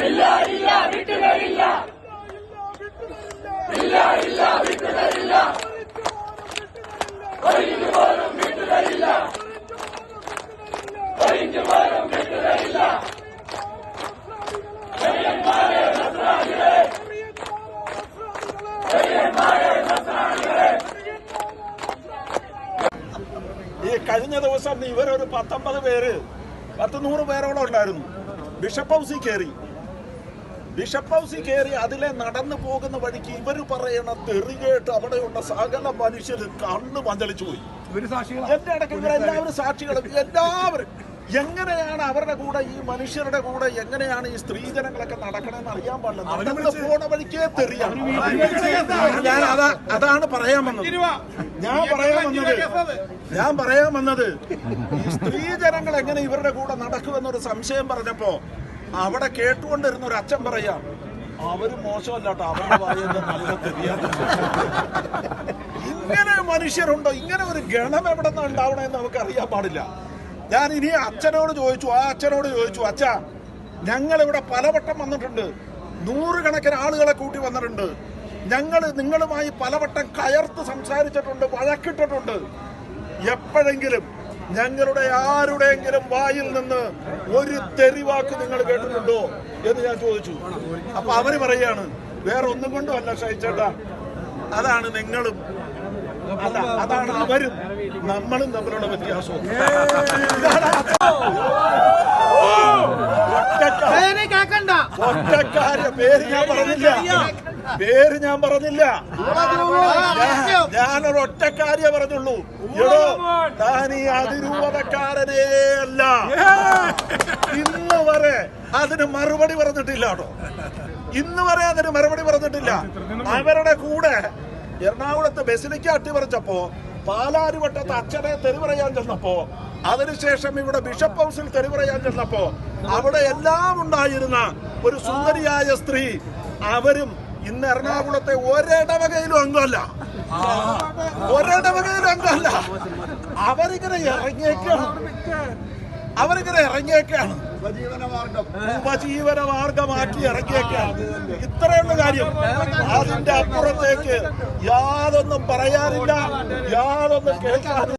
ഇല്ല ഇല്ല വിട്ടുതരില്ല. ഇല്ല ഇല്ല വിട്ടുതരില്ല. കഴിഞ്ഞ ദിവസം ഇവരൊരു പത്തൊമ്പത് പേര് പത്ത് നൂറ് പേരോളം ഉണ്ടായിരുന്നു. ബിഷപ്പ് ഹൗസിൽ കയറി. ബിഷപ്പ് ഹൗസിൽ കയറി അതിലെ നടന്നു പോകുന്ന വഴിക്ക് ഇവർ പറയണ തെറി കേട്ട് അവിടെയുള്ള സകല മനുഷ്യർ കണ്ണ് മഞ്ചളിച്ചു പോയി എന്റെ അടക്കം ഇവരെല്ലാവരും സാക്ഷികളും. എല്ലാവരും. എങ്ങനെയാണ് അവരുടെ കൂടെ ഈ മനുഷ്യരുടെ കൂടെ എങ്ങനെയാണ് ഈ സ്ത്രീജനങ്ങളൊക്കെ നടക്കണമെന്ന് അറിയാൻ പാടില്ല? പോണ വഴിക്കേ തെറിയാണ്. ഞാൻ അതാ അതാണ് പറയാൻ വന്നത്. ഞാൻ പറയാൻ വന്നത്. ഞാൻ പറയാൻ വന്നത് ഈ സ്ത്രീജനങ്ങൾ എങ്ങനെ ഇവരുടെ കൂടെ നടക്കുമെന്നൊരു സംശയം പറഞ്ഞപ്പോ അവിടെ കേട്ടുകൊണ്ടിരുന്ന ഒരു അച്ഛൻ പറയാം അവർ മോശമല്ലാട്ടോ അവരുടെ പറയുന്നത് നല്ല ഇങ്ങനെ മനുഷ്യരുണ്ടോ? ഇങ്ങനെ ഒരു ഗണം എവിടെ നിന്ന് ഉണ്ടാവണമെന്ന് നമുക്ക് അറിയാൻ പാടില്ല. ഞാൻ ഇനി അച്ഛനോട് ചോദിച്ചു ആ അച്ഛനോട് ചോദിച്ചു അച്ഛ ഞങ്ങൾ ഇവിടെ പലവട്ടം വന്നിട്ടുണ്ട്. നൂറുകണക്കിന് ആളുകളെ കൂട്ടി വന്നിട്ടുണ്ട്. ഞങ്ങൾ നിങ്ങളുമായി പലവട്ടം കയർത്ത് സംസാരിച്ചിട്ടുണ്ട് വഴക്കിട്ടിട്ടുണ്ട്. എപ്പോഴെങ്കിലും ഞങ്ങളുടെ ആരുടെയെങ്കിലും വായിൽ നിന്ന് ഒരു തെറിവാക്ക് നിങ്ങൾ കേട്ടിട്ടുണ്ടോ? എന്ന് ഞാൻ ചോദിച്ചു. അപ്പൊ അവർ പറയാണ് വേറെ ഒന്നും കൊണ്ടും അല്ല ഷൈച്ചേട്ടാ അതാണ് നിങ്ങളും അതാണ് അവരും നമ്മളും തമ്മിലുള്ള വ്യത്യാസവും. ഇതാണ് ഒറ്റക്കാ- ഒറ്റക്കാര്യ പേര് ഞാൻ പറഞ്ഞില്ല. പേര് ഞാൻ പറഞ്ഞില്ല. ഞാൻ- ഞാനൊരു ഒറ്റക്കാരിയെ പറഞ്ഞുള്ളൂ. എടോ താൻ ഈ അതിരൂപതക്കാരനേ അല്ല. ഇന്ന് വരെ അതിന് മറുപടി പറഞ്ഞിട്ടില്ല കേട്ടോ. ഇന്ന് വരെ അതിന് മറുപടി പറഞ്ഞിട്ടില്ല. അവരുടെ കൂടെ എറണാകുളത്ത് ബസിലിക്ക അട്ടിമറിച്ചപ്പോ പാലാരിവട്ടത്ത് അച്ഛനെ തെറി പറയാൻ ചെന്നപ്പോ അതിനുശേഷം ഇവിടെ ബിഷപ്പ് ഹൗസിൽ തെറി പറയാൻ ചെന്നപ്പോ അവിടെ എല്ലാം ഉണ്ടായിരുന്ന ഒരു സുന്ദരിയായ സ്ത്രീ. അവരും ഇന്ന് എറണാകുളത്തെ ഒരിടവകയിലും അംഗമല്ല. ഒരിടവകയിലും അംഗമല്ല. അവരിങ്ങനെ ഇറങ്ങിയേക്കാണ്. അവരിങ്ങനെ ഇറങ്ങിയേക്കാണ്. ഉപജീവന മാർഗമാക്കി ഇറങ്ങിയേക്കാണ്. ഇത്രയുള്ള കാര്യം. അതിന്റെ അപ്പുറത്തേക്ക് യാതൊന്നും പറയാനില്ല. യാതൊന്നും കേൾക്കാനില്ല.